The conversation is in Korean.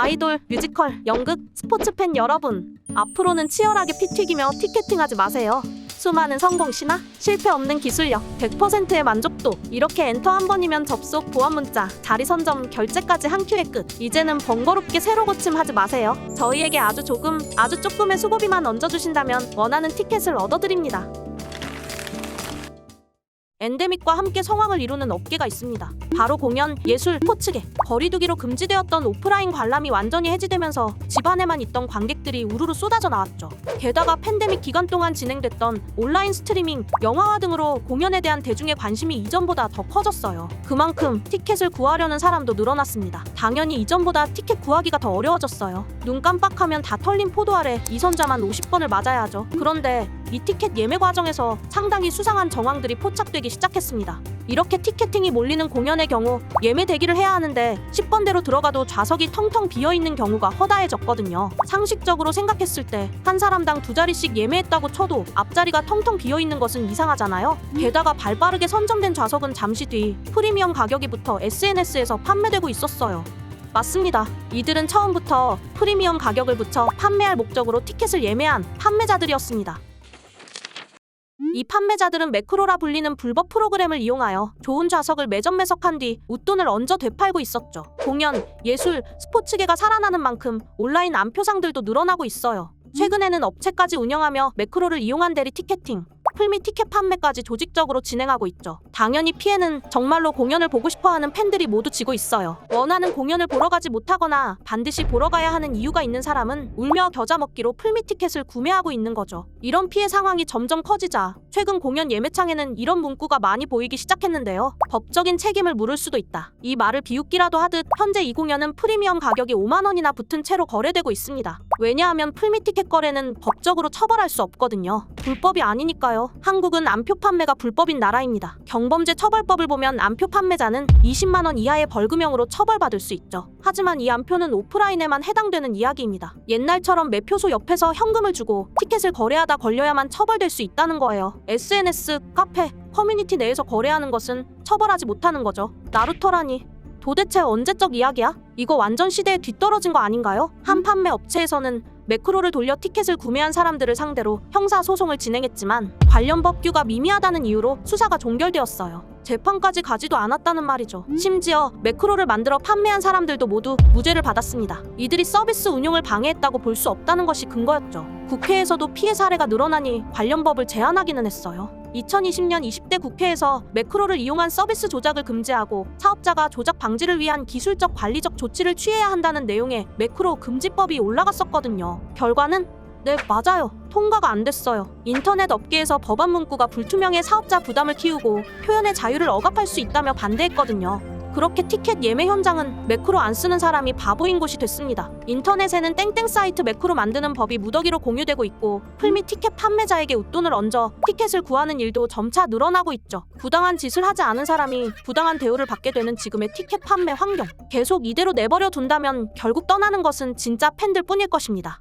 아이돌, 뮤지컬, 연극, 스포츠 팬 여러분. 앞으로는 치열하게 피 튀기며 티켓팅하지 마세요. 수많은 성공 신화, 실패 없는 기술력, 100%의 만족도. 이렇게 엔터 한 번이면 접속, 보안 문자, 자리 선점, 결제까지 한 큐의 끝. 이제는 번거롭게 새로 고침하지 마세요. 저희에게 아주 조금, 아주 조금의 수고비만 얹어주신다면 원하는 티켓을 얻어드립니다. 엔데믹과 함께 성황을 이루는 업계가 있습니다. 바로 공연, 예술, 스포츠계. 거리두기로 금지되었던 오프라인 관람이 완전히 해지되면서 집 안에만 있던 관객 들이 우르르 쏟아져 나왔죠. 게다가 팬데믹 기간 동안 진행됐던 온라인 스트리밍, 영화화 등으로 공연에 대한 대중의 관심이 이전보다 더 커졌어요. 그만큼 티켓을 구하려는 사람도 늘어났습니다. 당연히 이전보다 티켓 구하기가 더 어려워졌어요. 눈 깜빡하면 다 털린 포도 아래 이선자만 50번을 맞아야 하죠. 그런데 이 티켓 예매 과정에서 상당히 수상한 정황들이 포착되기 시작했습니다. 이렇게 티켓팅이 몰리는 공연의 경우 예매 대기를 해야 하는데 10번대로 들어가도 좌석이 텅텅 비어 있는 경우가 허다해졌거든요. 상식적으로 생각했을 때 한 사람당 두 자리씩 예매했다고 쳐도 앞자리가 텅텅 비어 있는 것은 이상하잖아요. 게다가 발빠르게 선점된 좌석은 잠시 뒤 프리미엄 가격이 붙어 SNS에서 판매되고 있었어요. 맞습니다. 이들은 처음부터 프리미엄 가격을 붙여 판매할 목적으로 티켓을 예매한 판매자들이었습니다. 이 판매자들은 매크로라 불리는 불법 프로그램을 이용하여 좋은 좌석을 매점 매석한 뒤 웃돈을 얹어 되팔고 있었죠. 공연, 예술, 스포츠계가 살아나는 만큼 온라인 안표상들도 늘어나고 있어요. 최근에는 업체까지 운영하며 매크로를 이용한 대리 티켓팅, 풀미 티켓 판매까지 조직적으로 진행하고 있죠. 당연히 피해는 정말로 공연을 보고 싶어하는 팬들이 모두 지고 있어요. 원하는 공연을 보러 가지 못하거나 반드시 보러 가야 하는 이유가 있는 사람은 울며 겨자 먹기로 풀미 티켓을 구매하고 있는 거죠. 이런 피해 상황이 점점 커지자 최근 공연 예매창에는 이런 문구가 많이 보이기 시작했는데요. 법적인 책임을 물을 수도 있다. 이 말을 비웃기라도 하듯 현재 이 공연은 프리미엄 가격이 5만 원이나 붙은 채로 거래되고 있습니다. 왜냐하면 풀미 티켓 거래는 법적으로 처벌할 수 없거든요. 불법이 아니니까요. 한국은 안표 판매가 불법인 나라입니다. 경 범죄 처벌법을 보면 안표 판매자는 20만 원 이하의 벌금형으로 처벌받을 수 있죠. 하지만 이 안표는 오프라인에만 해당되는 이야기입니다. 옛날처럼 매표소 옆에서 현금을 주고 티켓을 거래하다 걸려야만 처벌될 수 있다는 거예요. SNS, 카페, 커뮤니티 내에서 거래하는 것은 처벌하지 못하는 거죠. 나루터라니. 도대체 언제적 이야기야? 이거 완전 시대에 뒤떨어진 거 아닌가요? 한 판매 업체에서는 매크로를 돌려 티켓을 구매한 사람들을 상대로 형사 소송을 진행했지만 관련 법규가 미미하다는 이유로 수사가 종결되었어요. 재판까지 가지도 않았다는 말이죠. 심지어 매크로를 만들어 판매한 사람들도 모두 무죄를 받았습니다. 이들이 서비스 운용을 방해했다고 볼 수 없다는 것이 근거였죠. 국회에서도 피해 사례가 늘어나니 관련 법을 제안하기는 했어요. 2020년 20대 국회에서 매크로를 이용한 서비스 조작을 금지하고 사업자가 조작 방지를 위한 기술적 관리적 조치를 취해야 한다는 내용의 매크로 금지법이 올라갔었거든요. 결과는 네, 맞아요. 통과가 안 됐어요. 인터넷 업계에서 법안 문구가 불투명해 사업자 부담을 키우고 표현의 자유를 억압할 수 있다며 반대했거든요. 그렇게 티켓 예매 현장은 매크로 안 쓰는 사람이 바보인 곳이 됐습니다. 인터넷에는 땡땡 사이트 매크로 만드는 법이 무더기로 공유되고 있고 풀미 티켓 판매자에게 웃돈을 얹어 티켓을 구하는 일도 점차 늘어나고 있죠. 부당한 짓을 하지 않은 사람이 부당한 대우를 받게 되는 지금의 티켓 판매 환경. 계속 이대로 내버려 둔다면 결국 떠나는 것은 진짜 팬들 뿐일 것입니다.